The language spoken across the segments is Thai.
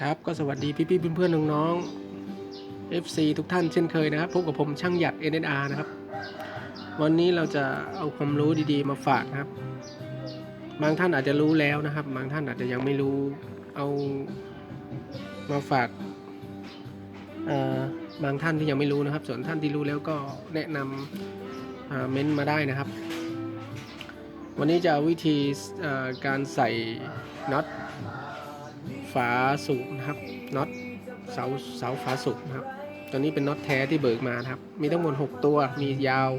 ครับก็สวัสดีพี่ๆเพื่อนๆน้องๆ FC ทุกท่านเช่นเคยนะครับพบกับผมช่างหยัด NSR นะครับ วันนี้เราจะเอาความรู้ดีๆมาฝากนะครับ บางท่านอาจจะรู้แล้วนะครับ บางท่านอาจจะยังไม่รู้เอามาฝากบางท่านที่ยังไม่รู้นะครับ ส่วนท่านที่รู้แล้วก็แนะนำเม้นต์มาได้นะครับ วันนี้จะวิธีการใส่น็อต ฝาสูบนะครับน็อตเสาเสาฝาสูบนะครับตัวนี้เป็นน็อตแท้ที่เบิกมานะครับ มีทั้งหมด 6 ตัวมียาว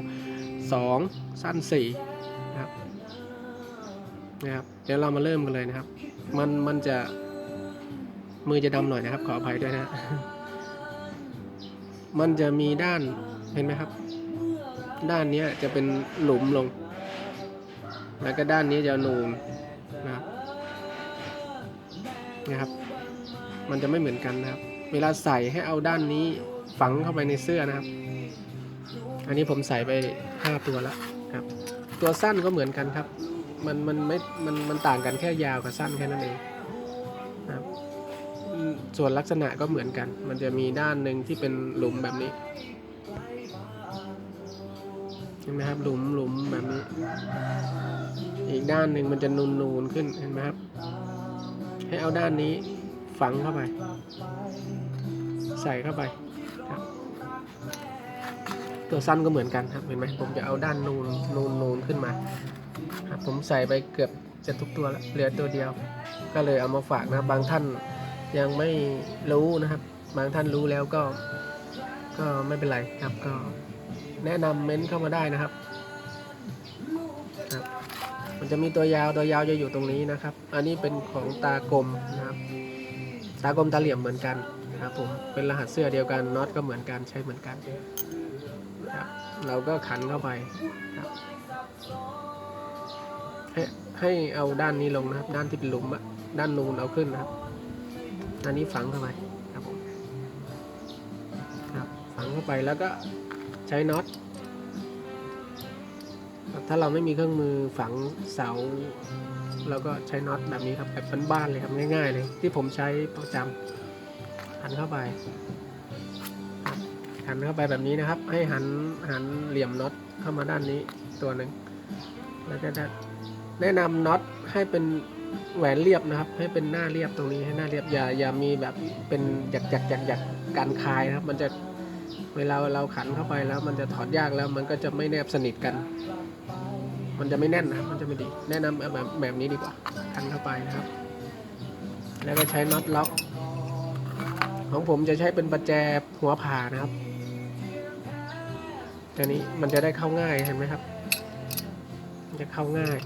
2 สั้น4นะครับนะครับเดี๋ยวเรามาเริ่มกันเลยนะครับ มันมันจะมือจะดำหน่อยนะครับ ขออภัยด้วยนะ มันจะมีด้านเห็นไหมครับ ด้านนี้จะเป็นหลุมลง แล้วก็ด้านนี้จะนูนนะครับ นะครับ มันจะไม่เหมือนกันนะครับ เวลาใส่ให้เอาด้านนี้ฝังเข้าไปในเสื้อนะครับ อันนี้ผมใส่ไป5ตัวแล้วครับ ตัวสั้นก็เหมือนกันครับ มันมันไม่ มันมันต่างกันแค่ยาวกับสั้นแค่นั้นเองนะครับ ส่วนลักษณะก็เหมือนกัน มันจะมีด้านหนึ่งที่เป็นหลุมแบบนี้เห็นไหมครับหลุมหลุมแบบนี้ อีกด้านหนึ่งมันจะนูนนูนขึ้นเห็นไหมครับ ให้เอาด้านนี้ฝังเข้าไป ใส่เข้าไปครับตัวสั้นก็เหมือนกันครับเห็นไหมผมจะเอาด้านนูนนูนนูนขึ้นมาครับผมใส่ไปเกือบจะทุกตัวแล้วเหลือตัวเดียว ก็เลยเอามาฝากนะบางท่านยังไม่รู้นะครับ บางท่านรู้แล้วก็ ก็ไม่เป็นไรครับก็แนะนำเม้นเข้ามาได้นะครับ จะมีตัวยาวตัวยาวจะอยู่ตรงนี้นะครับ อันนี้เป็นของตากลมนะครับ ตากลมตาเหลี่ยมเหมือนกันนะครับผมเป็นรหัสเสื้อเดียวกันน็อตก็เหมือนกันใช้เหมือนกันนะครับเราก็ขันเข้าไปครับให้ให้เอาด้านนี้ลงนะครับ ด้านที่เป็นหลุมอะด้านนูนเอาขึ้นนะครับด้านนี้ฝังเข้าไปครับผมครับฝังเข้าไปแล้วก็ใช้น็อต ถ้าเราไม่มีเครื่องมือฝังเสาเราก็ใช้น็อตแบบนี้ครับแบบบ้านๆเลยครับง่ายๆเลย ที่ผมใช้ประจำหันเข้าไปหันเข้าไปแบบนี้นะครับ ให้หันหันเหลี่ยมน็อตเข้ามาด้านนี้ตัวหนึ่งแล้วก็ด้แนะนำน็อตให้เป็นแหวนเรียบนะครับ ให้เป็นหน้าเรียบตรงนี้ให้หน้าเรียบอย่าอย่ามีแบบเป็นหยักหยักหยักหยักการคลายนะครับ มันจะ เวลาเราขันเข้าไปแล้ว มันจะถอดยากแล้วมันก็จะไม่แนบสนิทกัน มันจะไม่แน่นนะมันจะไม่ดี แนะนำเอาแบบแบบนี้ดีกว่าทันเข้าไปนะครับ แล้วก็ใช้น็อตล็อก ของผมจะใช้เป็นประแจหัวผ่านะครับตัวนี้มันจะได้เข้าง่ายเห็นไหมครับ จะเข้าง่าย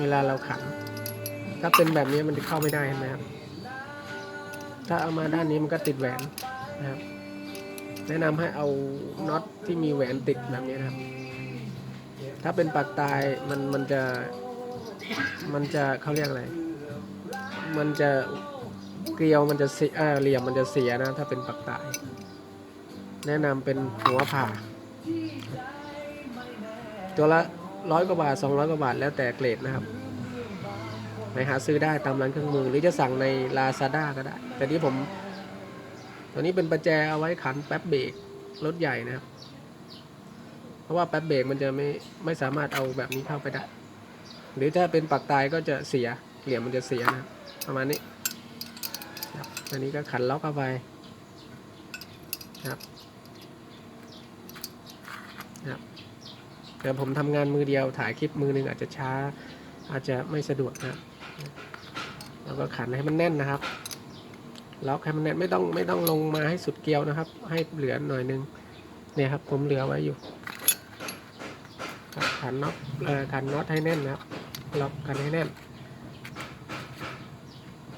เวลาเราขัน ถ้าเป็นแบบนี้มันจะเข้าไม่ได้เห็นไหมครับถ้าเอามาด้านนี้มันก็ติดแหวนนะครับ แนะนำให้เอาน็อตที่มีแหวนติดแบบนี้นะครับ ถ้าเป็นปากตายมันมันจะมันจะเขาเรียกอะไร มันจะเกลียวมันจะเสียเหลี่ยมมันจะเสียนะ ถ้าเป็นปากตาย แนะนำเป็นหัวผ่า ตัวละร้อยกว่าบาทสองร้อยกว่าบาทแล้วแต่เกรดนะครับไปหาซื้อได้ตามร้านเครื่องมือ หรือจะสั่งใน Lazada ก็ได้ แต่ที่ผม ตัวนี้เป็นประแจเอาไว้ขันแป๊บเบรกรถใหญ่นะครับ เพราะว่าแป๊บเบรกมันจะไม่ไม่สามารถเอาแบบนี้เข้าไปได้ หรือถ้าเป็นปักตายก็จะเสีย เหลี่ยมมันจะเสียนะครับประมาณนี้ครับอันนี้ก็ขันล็อกเข้าไปครับครับแต่ผมทำงานมือเดียวถ่ายคลิปมือหนึ่งอาจจะช้าอาจจะไม่สะดวกนะครับแล้วก็ขันให้มันแน่นนะครับ ล็อกให้มันแน่นไม่ต้องไม่ต้องลงมาให้สุดเกลียวนะครับ ให้เหลือหน่อยนึงเนี่ยครับผมเหลือไว้อยู่ครับขันน็อตเอ่อขันน็อตให้แน่นนะครับล็อกกันให้แน่น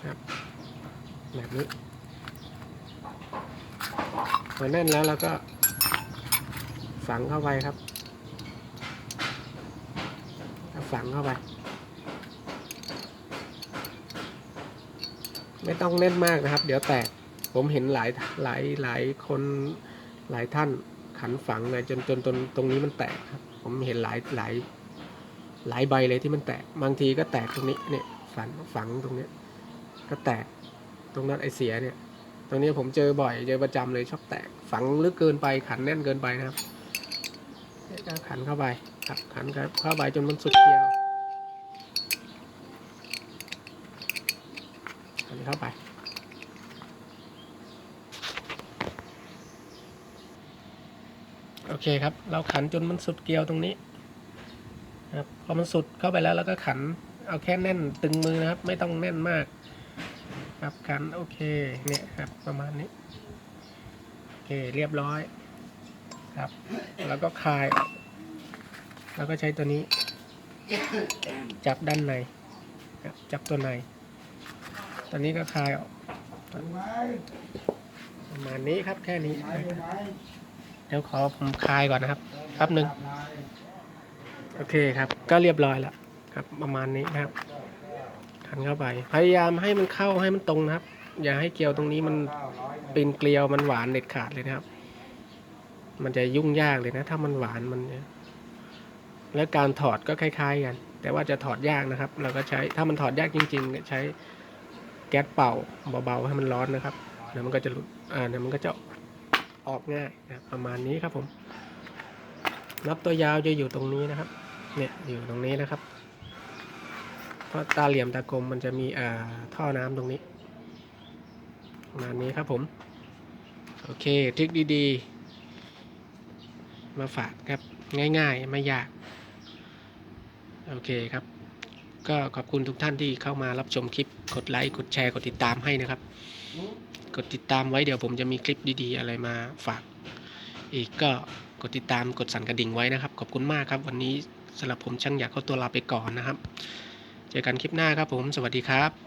ครับแบบนี้พอแน่นแล้วเราก็ฝังเข้าไปครับฝังเข้าไป ไม่ต้องแน่นมากนะครับ เดี๋ยวแตกผมเห็นหลายหลายหลายคนหลายท่านขันฝังเลยจนจนจนตรงนี้มันแตกครับ ผมเห็นหลายหลายหลายใบเลยที่มันแตกบางทีก็แตกตรงนี้เนี่ยฝันฝังตรงเนี้ยก็แตกตรงนั้นไอเสียเนี่ย ตรงนี้ผมเจอบ่อยเจอประจำเลยชอบแตกฝังลึกเกินไปขันแน่นเกินไปนะครับก็ขันเข้าไปครับขันครับเข้าไปจนมันสุดเกลียว เข้าไป โอเคครับ เราขันจนมันสุดเกลียวตรงนี้ครับพอมันสุดเข้าไปแล้วเราก็ขันเอาแค่แน่นตึงมือนะครับ ไม่ต้องแน่นมาก ครับขันโอเคเนี่ยครับประมาณนี้โอเคเรียบร้อยครับ แล้วก็คลาย แล้วก็ใช้ตัวนี้ จับด้านในครับจับตัวใน ตัวนี้ก็คลายออกประมาณนี้ครับแค่นี้ เดี๋ยวขอผมคลายก่อนนะครับแป๊บหนึ่งโอเคครับ ก็เรียบร้อยแล้วครับ ประมาณนี้นะครับขันเข้าไป พยายามให้มันเข้าให้มันตรงนะครับ อย่าให้เกลียวตรงนี้มันเป็นเกลียวมันหวานเด็ดขาดเลยนะครับ มันจะยุ่งยากเลยนะ ถ้ามันหวานมันเนี่ยแล้วการถอดก็คล้าย ๆ กัน แต่ว่าจะถอดยากนะครับ เราก็ใช้ถ้ามันถอดยากจริงๆก็ใช้ แก๊สเป่าเบาๆให้มันร้อนนะครับเดี๋ยวมันก็จะหลุดอ่าเดี๋ยวมันก็จะออกง่ายนะประมาณนี้ครับผม นับตัวยาวจะอยู่ตรงนี้นะครับ เนี่ยอยู่ตรงนี้นะครับ เพราะตาเหลี่ยมตากลมมันจะมีอ่าท่อน้ำตรงนี้ ประมาณนี้ครับผม โอเคทริคดีๆ มาฝากครับง่ายๆ ไม่ยาก โอเคครับ ก็ขอบคุณทุกท่านที่เข้ามารับชมคลิป กดไลค์ กดแชร์ กดติดตามให้นะครับ กดติดตามไว้เดี๋ยวผมจะมีคลิปดีๆ อะไรมาฝาก อีกก็กดติดตามกดสั่นกระดิ่งไว้นะครับ ขอบคุณมากครับ วันนี้สำหรับผมช่างอยากเข้าตัวลาไปก่อนนะครับ เจอกันคลิปหน้าครับผม สวัสดีครับ